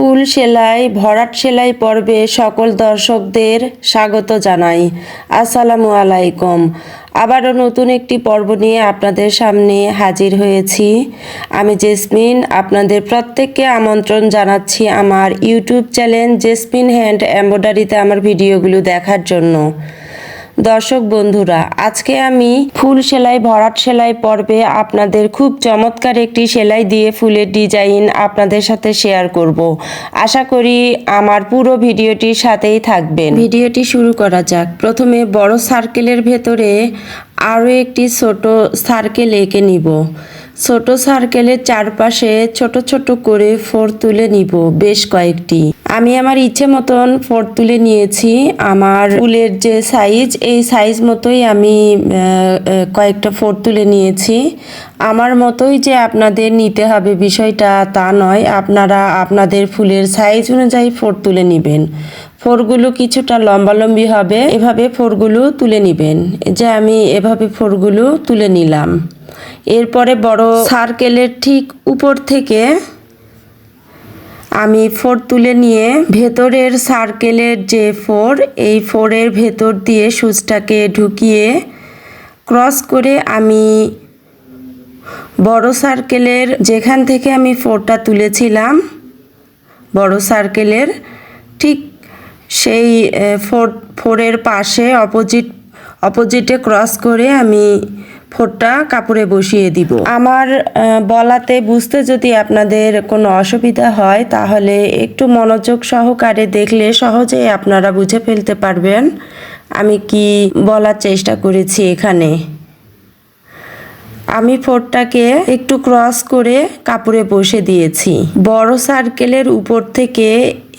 ফুল সেলাই, ভরাট সেলাই পর্বে সকল দর্শকদের স্বাগত জানাই। আসসালামু আলাইকুম। আবারও নতুন একটি পর্ব নিয়ে আপনাদের সামনে হাজির হয়েছি। আমি জেসমিন, আপনাদের প্রত্যেককে আমন্ত্রণ জানাচ্ছি আমার ইউটিউব চ্যানেল জেসমিন হ্যান্ড এম্ব্রয়ডারিতে আমার ভিডিওগুলো দেখার জন্য। দর্শক বন্ধুরা, আজকে আমি ফুল সেলাই, ভরাট সেলাই পর্বে আপনাদের খুব চমৎকার একটি সেলাই দিয়ে ফুলের ডিজাইন আপনাদের সাথে শেয়ার করব। আশা করি আমার পুরো ভিডিওটির সাথেই থাকবেন। ভিডিওটি শুরু করা যাক। প্রথমে বড় সার্কেলের ভেতরে আরও একটি ছোট সার্কেল এঁকে নিব। ছোট সার্কেলের চারপাশে ছোট ছোট করে ফোর তুলে নিব, বেশ কয়েকটি। আমি আমার ইচ্ছে মতন ফোর তুলে নিয়েছি। আমার ফুলের যে সাইজ এই সাইজ মতোই আমি কয়েকটা ফোর তুলে নিয়েছি। আমার মতোই যে আপনাদের নিতে হবে বিষয়টা তা নয়। আপনারা আপনাদের ফুলের সাইজ অনুযায়ী ফোর তুলে নেবেন। ফোরগুলো কিছুটা লম্বালম্বি হবে, এভাবে ফোরগুলো তুলে নেবেন। যে আমি এভাবে ফোরগুলো তুলে নিলাম। এরপরে বড় সার্কেলের ঠিক উপর থেকে আমি ফোর তুলে নিয়ে ভেতরের সার্কেলের যে ফোর, এই ফোরের ভেতর দিয়ে সুচটাকে ঢুকিয়ে ক্রস করে আমি বড় সার্কেলের যেখান থেকে আমি ফোরটা তুলেছিলাম, বড় সার্কেলের ঠিক সেই ফোর ফোরের পাশে অপোজিট অপোজিটে ক্রস করে আমি ফোরটা কাপড়ে বসিয়ে দিব। আমার বলাতে বুঝতে যদি আপনাদের কোনো অসুবিধা হয়, তাহলে একটু মনোযোগ সহকারে দেখলে সহজেই আপনারা বুঝে ফেলতে পারবেন আমি কি বলার চেষ্টা করেছি এখানে। আমি ফোরটাকে একটু ক্রস করে কাপড়ে বসে দিয়েছি। বড় সার্কেলের উপর থেকে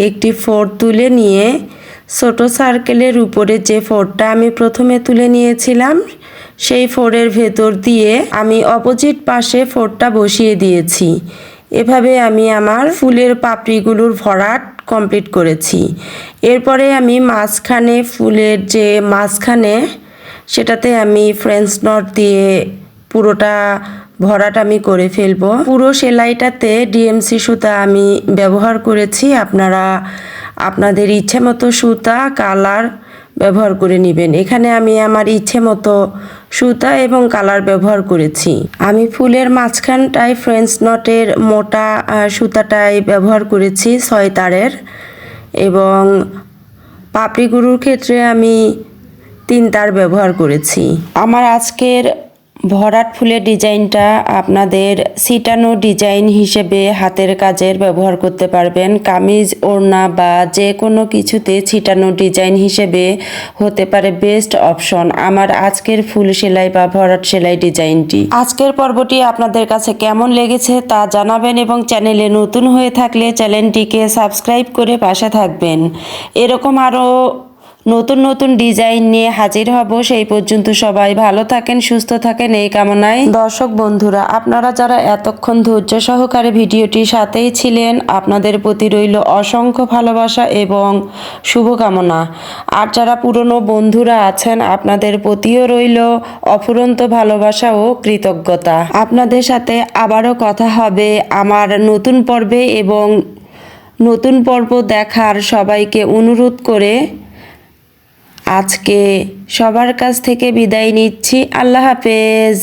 একটি ফোর তুলে নিয়ে ছোট সার্কেলের উপরে যে ফোরটা আমি প্রথমে তুলে নিয়েছিলাম, সেই ফোরের ভেতর দিয়ে আমি অপোজিট পাশে ফোরটা বসিয়ে দিয়েছি। এভাবে আমি আমার ফুলের পাপড়িগুলোর ভরাট কমপ্লিট করেছি। এরপরে আমি মাঝখানে ফুলের যে মাঝখানে, সেটাতে আমি ফ্রেঞ্চ নট দিয়ে পুরোটা ভরাট আমি করে ফেলব। পুরো সেলাইটাতে ডিএমসি সুতা আমি ব্যবহার করেছি। আপনারা আপনাদের ইচ্ছে মতো সুতা, কালার ব্যবহার করে নেবেন। এখানে আমি আমার ইচ্ছে মতো সুতা এবং কালার ব্যবহার করেছি। আমি ফুলের মাঝখানটায় ফ্রেঞ্চ নটের মোটা সুতাটাই ব্যবহার করেছি ছয় তারের এবং পাপড়ি গুরুর ক্ষেত্রে আমি তিন তার ব্যবহার করেছি। আমার আজকের ভরাট ফুলের ডিজাইনটা আপনাদের সিটানো ডিজাইন হিসেবে হাতের কাজের ব্যবহার করতে পারবেন। কামিজ, ওড়না বা যে কোনো কিছুতে ছিটানো ডিজাইন হিসেবে হতে পারে বেস্ট অপশন। আমার আজকের ফুল সেলাই বা ভরাট সেলাই ডিজাইনটি। আজকের পর্বটি আপনাদের কাছে কেমন লেগেছে তা জানাবেন এবং চ্যানেলে নতুন হয়ে থাকলে চ্যানেলটিকে সাবস্ক্রাইব করে পাশে থাকবেন। এরকম আরও নতুন নতুন ডিজাইন নিয়ে হাজির হব। সেই পর্যন্ত সবাই ভালো থাকেন, সুস্থ থাকেন এই কামনায়। দর্শক বন্ধুরা, আপনারা যারা এতক্ষণ ধৈর্য সহকারে ভিডিওটির সাথেই ছিলেন, আপনাদের প্রতি রইল অসংখ্য ভালোবাসা এবং শুভকামনা। আর যারা পুরনো বন্ধুরা আছেন, আপনাদের প্রতিও রইল অফুরন্ত ভালোবাসা ও কৃতজ্ঞতা। আপনাদের সাথে আবারও কথা হবে আমার নতুন পর্বে এবং নতুন পর্ব দেখার সবাইকে অনুরোধ করে আজকে সবার কাছ থেকে বিদায় নিচ্ছি। আল্লাহ হাফেজ।